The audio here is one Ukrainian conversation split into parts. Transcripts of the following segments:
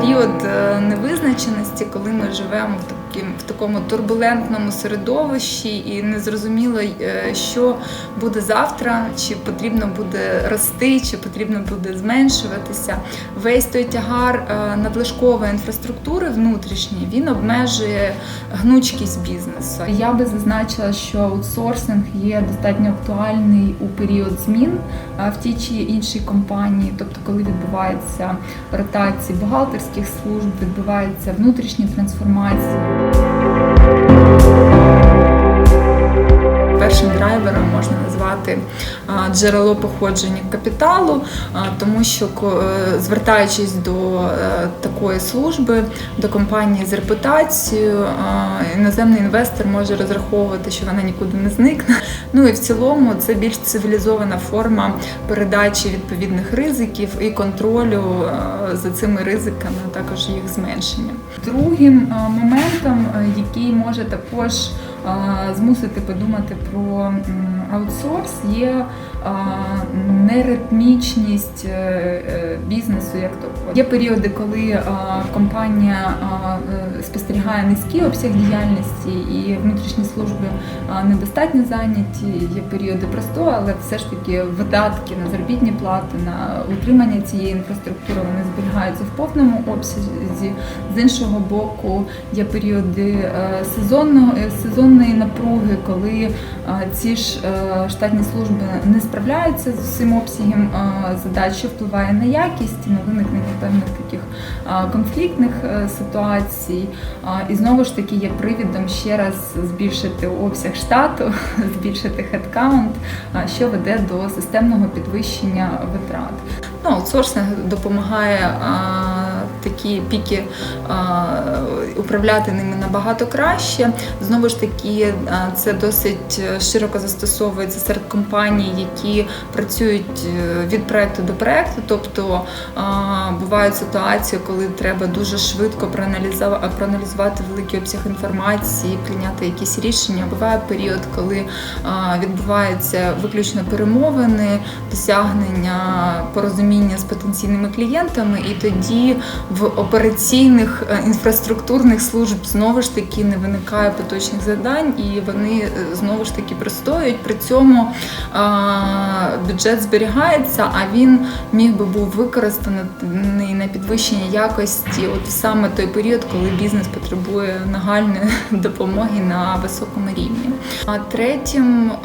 період е, невизначеності, коли ми живемо в таким в такому турбулентному середовищі, і не зрозуміло, е, що буде завтра, чи потрібно буде рости, чи потрібно буде зменшуватися. Весь той тягар е, надлишкової інфраструктури внутрішньої він обмежує гнучкість бізнесу. Я би зазначила, що аутсорсинг є достатньо актуальний у період змін е, в тій чи іншій компанії, тобто коли відбувається ротації бухгалтерських служб, відбуваються внутрішні трансформації. Джерело походження капіталу, тому що е, звертаючись до е, такої служби, до компанії з репутацією, іноземний інвестор може розраховувати, що вона нікуди не зникне. Ну і в цілому це більш цивілізована форма передачі відповідних ризиків і контролю е, за цими ризиками, а також їх зменшення. Другим е, моментом, е, який може також е, змусити подумати про аутсорс, є неритмічність е, е, бізнесу як такого. Є періоди, коли компанія е, спостерігає низький обсяг діяльності і внутрішні служби недостатньо зайняті. Є періоди простого, але все ж таки видатки на заробітні плати, на утримання цієї інфраструктури вони зберігаються в повному обсязі. З іншого боку, є періоди е, сезонного е, напруги, коли е, ці ж е, штатні служби не справляються з усім обсягом е, задач, що впливає на якість, на виникнення певних таких конфліктних ситуацій. І знову ж таки є привідом ще раз збільшити обсяг штату, збільшити хедкаунт, що веде до системного підвищення витрат. Ну, аутсорсинг допомагає а, такі піки управляти ними набагато краще. Знову ж таки, це досить широко застосовується серед компаній, які працюють е, від проекту до проекту. Тобто бувають ситуації, коли треба дуже швидко проаналізувати великий обсяг інформації, прийняти якісь рішення. Буває період, коли відбуваються виключно перемовини, досягнення порозуміння з потенційними клієнтами, і тоді в операційних е, інфраструктурних служб знову ж таки не виникає поточних завдань, і вони е, знову ж таки простоюють. При цьому бюджет зберігається, а він міг би був використаний на підвищення якості, от саме той період, коли бізнес потребує нагальної допомоги на високому рівні. А третім е,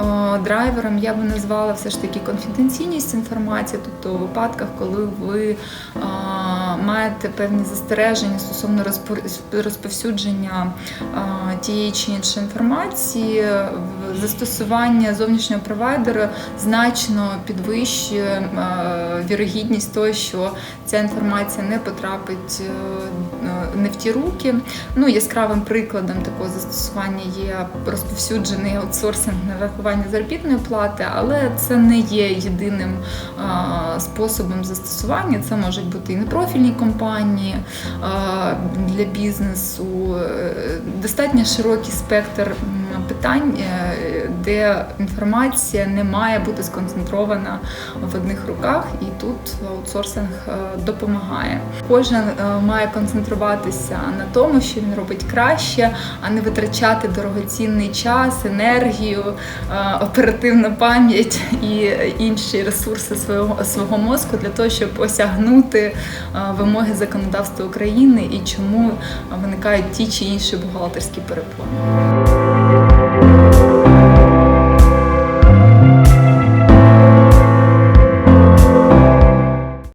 драйвером я би назвала все ж таки конфіденційність інформації, тобто у випадках, коли ви маєте певні застереження стосовно розповсюдження тієї чи іншої інформації, застосування зовнішнього провайдера значно підвищує вірогідність того, що ця інформація не потрапить е, не в ті руки. Ну, яскравим прикладом такого застосування є розповсюджений аутсорсинг нарахування заробітної плати, але це не є єдиним а, способом застосування. Це можуть бути і непрофільні компанії а, для бізнесу, Е, достатньо широкий спектр питань, е, де інформація не має бути сконцентрована в одних руках, і тут аутсорсинг е, допомагає. Кожен е, має концентруватися на тому, що він робить краще, а не витрачати дорогоцінний час, енергію, е, оперативну пам'ять і інші ресурси свого, свого мозку для того, щоб осягнути е, вимоги законодавства України і чому виникають ті чи інші бухгалтерські перепони.